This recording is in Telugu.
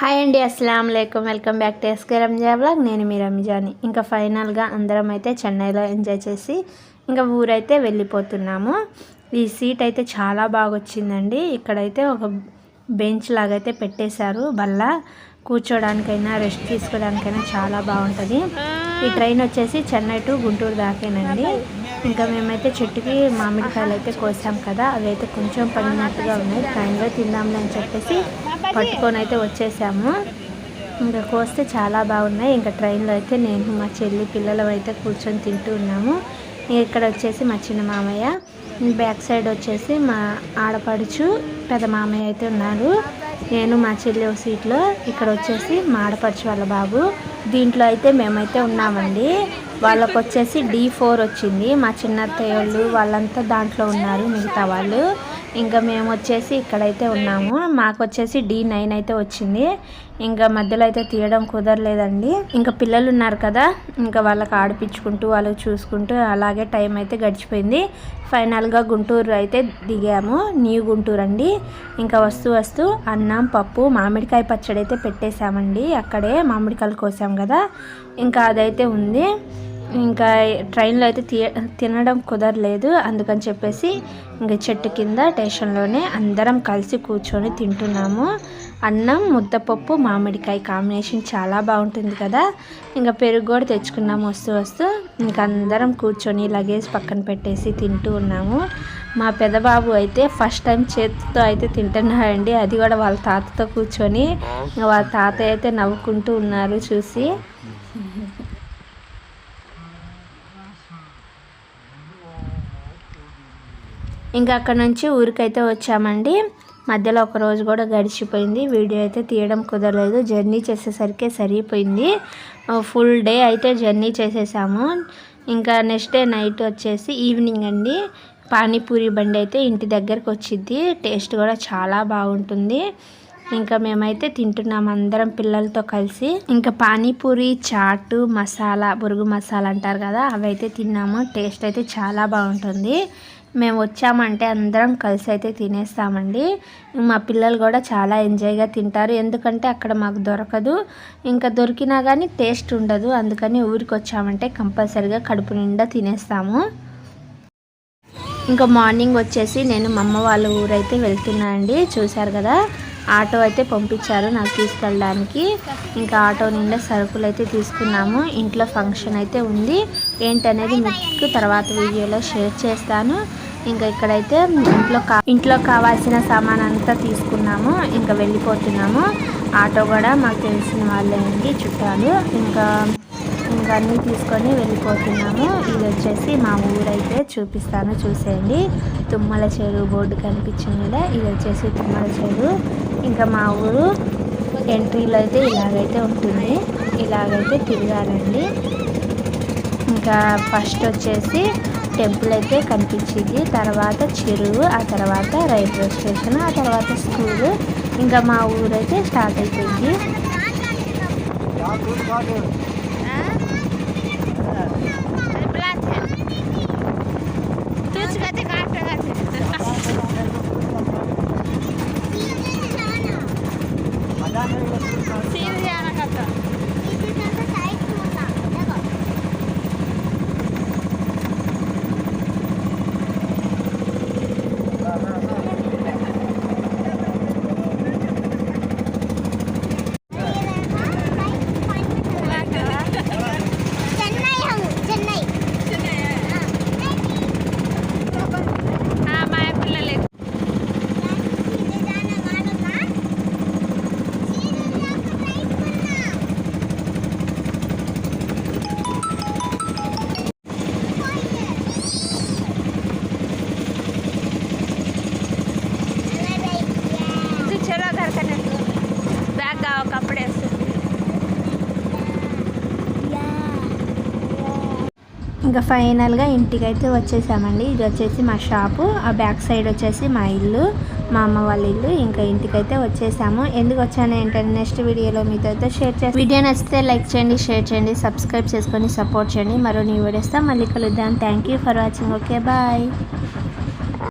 హాయ్ అండి అస్సలం అయికం welcome back to SK Ranja blog నేను మీ రంజాని ఇంకా ఫైనల్గా అందరం అయితే చెన్నైలో ఎంజాయ్ చేసి ఇంకా ఊరైతే వెళ్ళిపోతున్నాము. ఈ సీట్ అయితే చాలా బాగా వచ్చిందండి ఇక్కడైతే ఒక బెంచ్ లాగైతే పెట్టేశారు. బల్ల కూర్చోడానికైనా రెస్ట్ తీసుకోవడానికైనా చాలా బాగుంటుంది. ఈ ట్రైన్ వచ్చేసి చెన్నై టు గుంటూరు దాకేనండి. ఇంకా మేమైతే చెట్టుకి మామిడికాయలు అయితే కోసాం కదా. అవి అయితే కొంచెం పడినట్టుగా ఉన్నాయి. ట్రైన్లో తిందాంలే అని చెప్పేసి పట్టుకొని అయితే వచ్చేసాము. ఇంకా కోస్తే చాలా బాగున్నాయి. ఇంకా ట్రైన్లో అయితే నేను మా చెల్లి పిల్లలు అయితే కూర్చొని తింటూ ఉన్నాము. ఇక్కడ వచ్చేసి మా చిన్న మామయ్య. బ్యాక్ సైడ్ వచ్చేసి మా ఆడపడుచు పెద్ద మామయ్య అయితే ఉన్నారు నేను మా చెల్లి ఒక సీట్లో. ఇక్కడ వచ్చేసి మా ఆడపడుచు వాళ్ళ బాబు. దీంట్లో అయితే మేమైతే ఉన్నామండి. వాళ్ళకు వచ్చేసి డీ ఫోర్ వచ్చింది. మా చిన్నత్తయ్య వాళ్ళు వాళ్ళంతా దాంట్లో ఉన్నారు మిగతా వాళ్ళు. ఇంకా మేము వచ్చేసి ఇక్కడైతే ఉన్నాము. మాకు వచ్చేసి డి నైన్ అయితే వచ్చింది. ఇంకా మధ్యలో అయితే తీయడం కుదరలేదండి. ఇంకా పిల్లలు ఉన్నారు కదా ఇంకా వాళ్ళకి ఆడిపించుకుంటూ వాళ్ళకి చూసుకుంటూ అలాగే టైం అయితే గడిచిపోయింది. ఫైనల్గా గుంటూరు అయితే దిగాము. న్యూ గుంటూరు అండి. ఇంకా వస్తూ వస్తూ అన్నం పప్పు మామిడికాయ పచ్చడి అయితే పెట్టేశామండి. అక్కడే మామిడికాయలు కోసాం కదా. ఇంకా అదైతే ఉంది. ఇంకా ట్రైన్లో అయితే తినడం కుదరలేదు. అందుకని చెప్పేసి ఇంక చెట్టు కింద స్టేషన్లోనే అందరం కలిసి కూర్చొని తింటున్నాము. అన్నం ముద్దపప్పు మామిడికాయ కాంబినేషన్ చాలా బాగుంటుంది కదా. ఇంకా పెరుగు కూడా తెచ్చుకున్నాము వస్తూ వస్తూ. ఇంకా అందరం కూర్చొని లగేజ్ పక్కన పెట్టేసి తింటూ ఉన్నాము. మా పెదబాబు అయితే ఫస్ట్ టైం చేతితో అయితే తింటున్నాడండి. అది కూడా వాళ్ళ తాతతో కూర్చొని. వాళ్ళ తాతయ్య అయితే నవ్వుకుంటూ ఉన్నారు చూసి. ఇంకా అక్కడ నుంచి ఊరికైతే వచ్చామండి. మధ్యలో ఒక రోజు కూడా గడిచిపోయింది. వీడియో అయితే తీయడం కుదరలేదు. జర్నీ చేసేసరికి సరిపోయింది. ఫుల్ డే అయితే జర్నీ చేసేసాము. ఇంకా నెక్స్ట్ డే నైట్ వచ్చేసి ఈవినింగ్ అండి. పానీపూరి బండి అయితే ఇంటి దగ్గరకు వచ్చింది టేస్ట్ కూడా చాలా బాగుంటుంది. ఇంకా మేమైతే తింటున్నాం అందరం పిల్లలతో కలిసి. ఇంకా పానీపూరి చాటు మసాలా బురుగు మసాలా అంటారు కదా అవి అయితే తిన్నాము. టేస్ట్ అయితే చాలా బాగుంటుంది. మేము వచ్చామంటే అందరం కలిసి అయితే తినేస్తామండి. మా పిల్లలు కూడా చాలా ఎంజాయ్గా తింటారు. ఎందుకంటే అక్కడ మాకు దొరకదు. ఇంకా దొరికినా కానీ టేస్ట్ ఉండదు. అందుకని ఊరికి వచ్చామంటే కంపల్సరిగా కడుపు నిండా తినేస్తాము. ఇంకా మార్నింగ్ వచ్చేసి నేను మా అమ్మ వాళ్ళ ఊరైతే వెళ్తున్నానండి. చూశారు కదా? ఆటో అయితే పంపించారు నాకు తీసుకెళ్ళడానికి. ఇంకా ఆటో నిండా సరుకులు అయితే తీసుకున్నాము. ఇంట్లో ఫంక్షన్ అయితే ఉంది. ఏంటనేది మీకు తర్వాత వీడియోలో షేర్ చేస్తాను. ఇంకా ఇక్కడైతే ఇంట్లో కా ఇంట్లో కావాల్సిన సామాన్ అంతా తీసుకున్నాము. ఇంకా వెళ్ళిపోతున్నాము. ఆటో కూడా మాకు తెలిసిన వాళ్ళే అండి చుట్టాలు. ఇంకా ఇంకా అన్నీ తీసుకొని వెళ్ళిపోతున్నాము. ఇది వచ్చేసి మా ఊరైతే చూపిస్తాను. చూసేయండి. తుమ్మల చెరువు బోర్డు కనిపించింది ఇది వచ్చేసి తుమ్మల చెరువు. ఇంకా మా ఊరు ఎంట్రీలో అయితే ఇలాగైతే ఉంటుంది. ఇలాగైతే తిరగాలండి ఇంకా ఫస్ట్ వచ్చేసి టెంపుల్ అయితే కనిపించింది. తర్వాత చెరువు ఆ తర్వాత రైల్వే స్టేషన్ ఆ తర్వాత స్కూల్. ఇంకా మా ఊరైతే స్టార్ట్ అయిపోయింది. ఇంకా ఫైనల్గా ఇంటికి అయితే వచ్చేసామండి. ఇది వచ్చేసి మా షాపు. ఆ బ్యాక్ సైడ్ వచ్చేసి మా ఇల్లు మా అమ్మ వాళ్ళ ఇల్లు. ఇంకా ఇంటికైతే వచ్చేసాము. ఎందుకు వచ్చాను ఏంటంటే నెక్స్ట్ వీడియోలో మీతో అయితే షేర్ చేస్తాను వీడియో నచ్చితే లైక్ చేయండి షేర్ చేయండి సబ్స్క్రైబ్ చేసుకొని సపోర్ట్ చేయండి. మరో నీ వీడియోస్తో మళ్ళీ కలుద్దాం. Thank for watching. Okay bye.